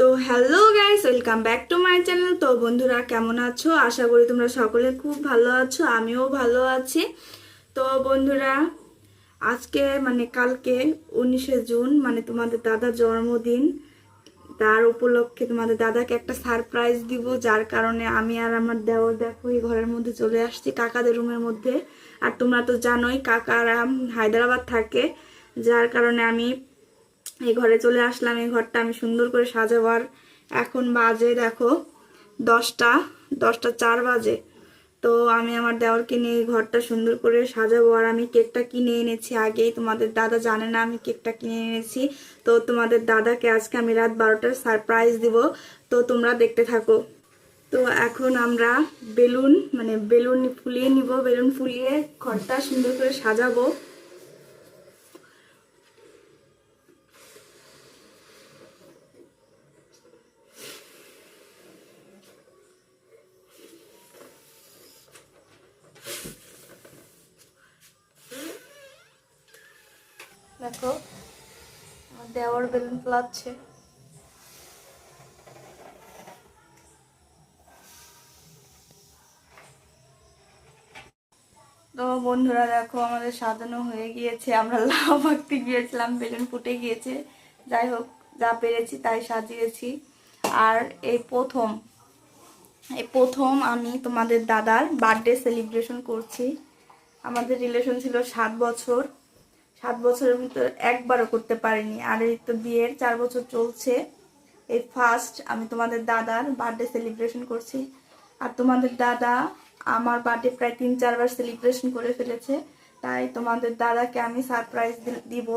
তো hello guys welcome back to my channel তো বন্ধুরা, কেমন আছো? আশা করি তোমরা সকলে খুব ভালো আছো, আমিও ভালো আছি। তো বন্ধুরা, আজকে মানে কালকে উনিশে জুন মানে তোমাদের দাদার জন্মদিন। তার উপলক্ষে তোমাদের দাদাকে একটা সারপ্রাইজ দিব, যার কারণে আমি আর আমার দেওর দেখো এই ঘরের মধ্যে চলে আসছি, কাকাদের রুমের মধ্যে। আর তোমরা তো জানোই কাকারা হায়দ্রাবাদ থাকে। যার কারণে আমি এই ঘরে চলে আসলাম, এই ঘরটা আমি সুন্দর করে সাজাবার। এখন বাজে, দেখো, দশটা দশটা চার বাজে। তো আমি আমার দেওয়ারকে নিয়ে এই ঘরটা সুন্দর করে সাজাবো। আর আমি কেকটা কিনে এনেছি আগেই, তোমাদের দাদা জানে না আমি কেকটা কিনে এনেছি। তো তোমাদের দাদাকে আজকে আমি রাত বারোটার সারপ্রাইজ দিব। তো তোমরা দেখতে থাকো। তো এখন আমরা বেলুন মানে বেলুন ফুলিয়ে নিব, বেলুন ফুলিয়ে ঘরটা সুন্দর করে সাজাবো। দেখো। আমার দেওয়ার বেলুন ফোলাচ্ছে তো বন্ধুরা দেখো, আমাদের সাজানো হয়ে গিয়েছে। আমরা লাভ আঁকতে গিয়েছিলাম, বেলুন ফুটে গিয়েছে। যাই হোক, যা পেরেছি তাই সাজিয়েছি। আর এই প্রথম এই প্রথম আমি তোমাদের দাদার বার্থডে সেলিব্রেশন করছি। আমাদের রিলেশন ছিল সাত বছর। সাত বছরের ভিতর একবারও করতে পারিনি। আর এই তো বিয়ের চার বছর চলছে। এই ফার্স্ট আমি তোমাদের দাদার বার্থডে সেলিব্রেশন করছি। আর তোমাদের দাদা আমার বার্থডে প্রায় তিন, চারবার সেলিব্রেশন করে ফেলেছে। তাই তোমাদের দাদাকে আমি সারপ্রাইজ দিব।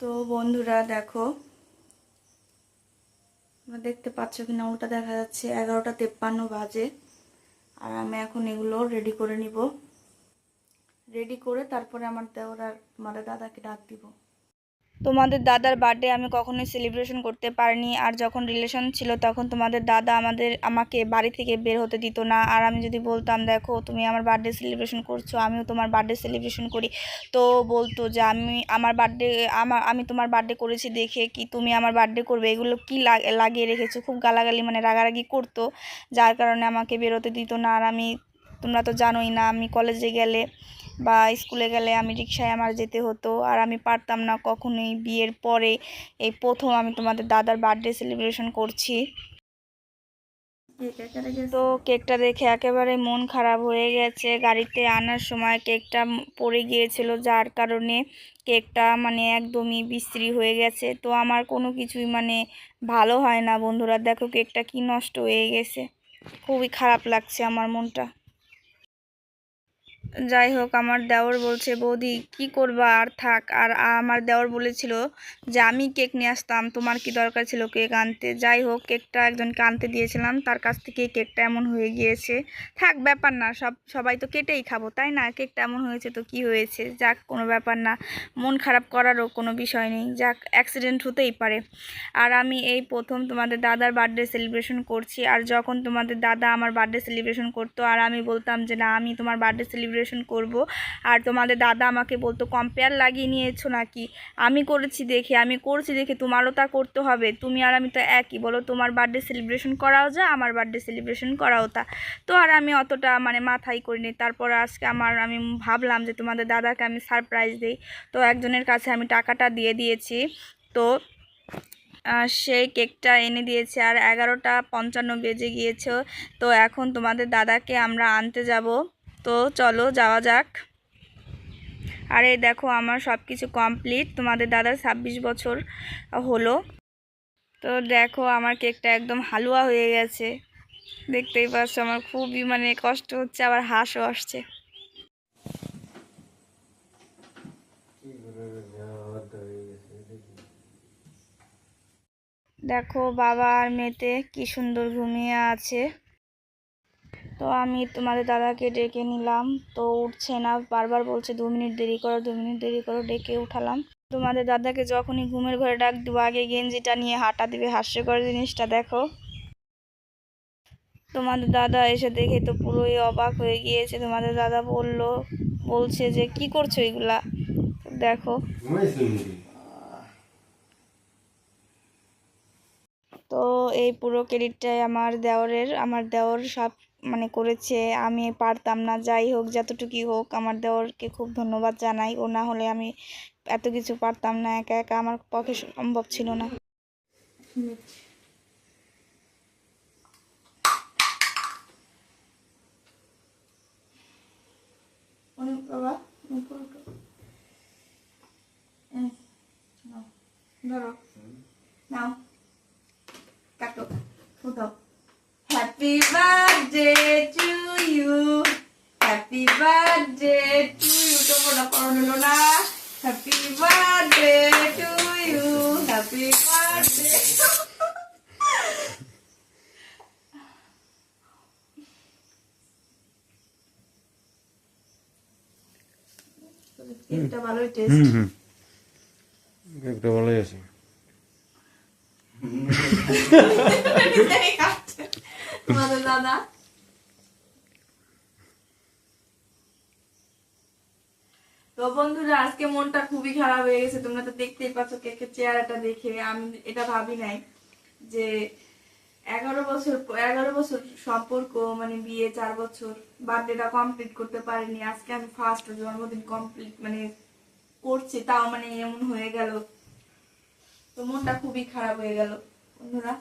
তো বন্ধুরা, দেখো। তোমরা দেখতে পাচ্ছ কিনা, ওটা দেখা যাচ্ছে এগারোটা তেপ্পান্ন বাজে। আর আমি এখন এগুলো রেডি করে নিব। রেডি করে তারপরে আমার দেওয়ার আর তোমাদের দাদাকে ডাক দিব। তোমাদের দাদার বার্থডে আমি কখনোই সেলিব্রেশন করতে পারিনি। আর যখন রিলেশন ছিল তখন তোমাদের দাদা আমাদের, আমাকে বাড়ি থেকে বের হতে দিত না। আর আমি যদি বলতাম, দেখো, তুমি আমার বার্থডে সেলিব্রেশন করছ, আমিও তোমার বার্থডে সেলিব্রেশন করি। তো বলতো যে, আমি আমার বার্থডে আমার, আমি তোমার বার্থডে করেছি দেখে কি তুমি আমার বার্থডে করবে? এগুলো কি লাগিয়ে রেখেছো? খুব গালাগালি মানে রাগারাগি করতো, যার কারণে আমাকে বেরোতে দিত না। আর আমি, তোমরা তো জানোই না, আমি কলেজে গেলে বা স্কুলে গেলে আমি রিক্সায় আমার যেতে হতো। আর আমি পারতাম না কখনোই বিয়ের পরে। এই প্রথম আমি তোমাদের দাদার বার্থডে সেলিব্রেশন করছি। তো কেকটা দেখে একেবারে মন খারাপ হয়ে গেছে। গাড়িতে আনার সময় কেকটা পড়ে গিয়েছিল, যার কারণে কেকটা মানে একদমই বিশ্রী হয়ে গেছে। তো আমার কোনো কিছুই মানে ভালো হয় না বন্ধুরা। দেখো কেকটা কি নষ্ট হয়ে গেছে। খুবই খারাপ লাগছে আমার মনটা। যাই হোক আমার দেওর বলছে, বৌদি, কি করবা? আর থাক। আর আমার দেওর বলেছিল যে, আমি কেক নিয়ে আসতাম, তোমার কি দরকার ছিল কেক আনতে? যাই হোক কেকটা একজনকে আনতে দিয়েছিলাম, তার কাছ থেকে কেকটা এমন হয়ে গিয়েছে। থাক, ব্যাপার না, সব, সবাই তো কেটেই খাব, তাই না? কেকটা এমন হয়েছে তো কি হয়েছে? যাক, কোনো ব্যাপার না, মন খারাপ করারও কোনো বিষয় নেই, যাক অ্যাক্সিডেন্ট হতেই পারে। আর আমি এই প্রথম তোমাদের দাদার বার্থডে সেলিব্রেশন করছি, আর যখন তোমাদের দাদা আমার বার্থডে সেলিব্রেশন করতো, আর আমি বলতাম যে, না, আমি তোমার বার্থডে সেলিব্রেশন করব। আর তোমাদের দাদা আমাকে বলতো কম্পেয়ার লাগিয়ে নিয়েছো নাকি? আমি করেছি দেখে, আমি করছি দেখে, তোমারও তা করতে হবে। তুমি আর আমি তো একই, বলো তোমার বার্থডে সেলিব্রেশন করাও যা, আমার বার্থডে সেলিব্রেশন করাও তা। তো আর আমি অতটা মানে মাথায় করিনি তারপর আজকে আমার, আমি ভাবলাম যে তোমাদের দাদাকে আমি সারপ্রাইজ দিই। তো একজনের কাছে আমি টাকাটা দিয়ে দিয়েছি। তো সেই কেকটা এনে দিয়েছে আর এগারোটা পঞ্চান্ন বেজে গিয়েছে। তো এখন তোমাদের দাদাকে আমরা আনতে যাব। তো চলো যাওয়া যাক। আর এই দেখো আমার সব কিছু কমপ্লিট তোমাদের দাদার ছাব্বিশ বছর হলো। তো দেখো আমার কেকটা একদম হালুয়া হয়ে গেছে। দেখতেই পাচ্ছ আমার খুবই মানে কষ্ট হচ্ছে, আবার হাসও আসছে। দেখো বাবা আর মেয়েতে কি সুন্দর ঘুমিয়ে আছে। তো আমি তোমাদের দাদাকে ডেকে নিলাম। তো উঠছে না, বারবার বলছে দু মিনিট দেরি করো, দু মিনিট দেরি করো, ডেকে উঠালাম। তোমাদের দাদাকে যখনই ঘুমের ঘরে ডাক দেবো, আগে গেঞ্জিটা নিয়ে হাঁটা দিবে, হাস্যকর জিনিসটা দেখো। তোমাদের দাদা এসে দেখে তো পুরোই অবাক হয়ে গিয়েছে। তোমাদের দাদা বলল, বলছে যে, কি করছ এগুলা? দেখো। তো এই পুরো ক্রেডিটটাই আমার দেওরের, আমার দেওর সব মানে করেছে আমি পারতাম না যাই হোক যতটুকুই হোক আমার দেওরকে খুব ধন্যবাদ জানাই। ও না হলে আমি এত কিছু পারতাম না একা একা আমার পক্ষে সম্ভব ছিল না। বাবা ধরো। নাও কাটো happy birthday to you happy birthday to you তো মনে করো নিল না happy birthday to you happy birthday এটা ভালোই টেস্ট হুম হুম একটা ভালোই আছে তোমাদের দাদা তো বন্ধুরা, আজকে মনটা খুবই খারাপ হয়ে গেছে। তোমরা তো দেখতেই পাচ্ছ কেকের চেহারাটা দেখে। আমি এটা ভাবি নাই যে এগারো বছর এগারো বছর সম্পর্ক মানে বিয়ে, চার বছর বার্থডেটা কমপ্লিট করতে পারিনি। আজকে আমি ফার্স্ট জন্মদিন কমপ্লিট মানে করছি, তাও মানে এমন হয়ে গেল। তো মনটা খুবই খারাপ হয়ে গেল। বন্ধুরা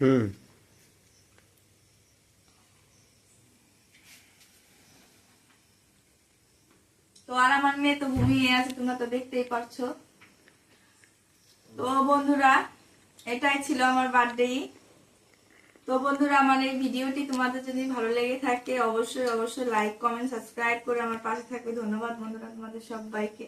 হুম। তো আর আমার মেয়ে তো ঘুমিয়ে আছে, তোমরা তো দেখতেই পারছ। তো বন্ধুরা, এটাই ছিল আমার বার্থডে তো বন্ধুরা, আমার এই ভিডিওটি তোমাদের যদি ভালো লেগে থাকে, অবশ্যই অবশ্যই লাইক কমেন্ট সাবস্ক্রাইব করে আমার পাশে থাকবে। ধন্যবাদ বন্ধুরা তোমাদের সবাইকে।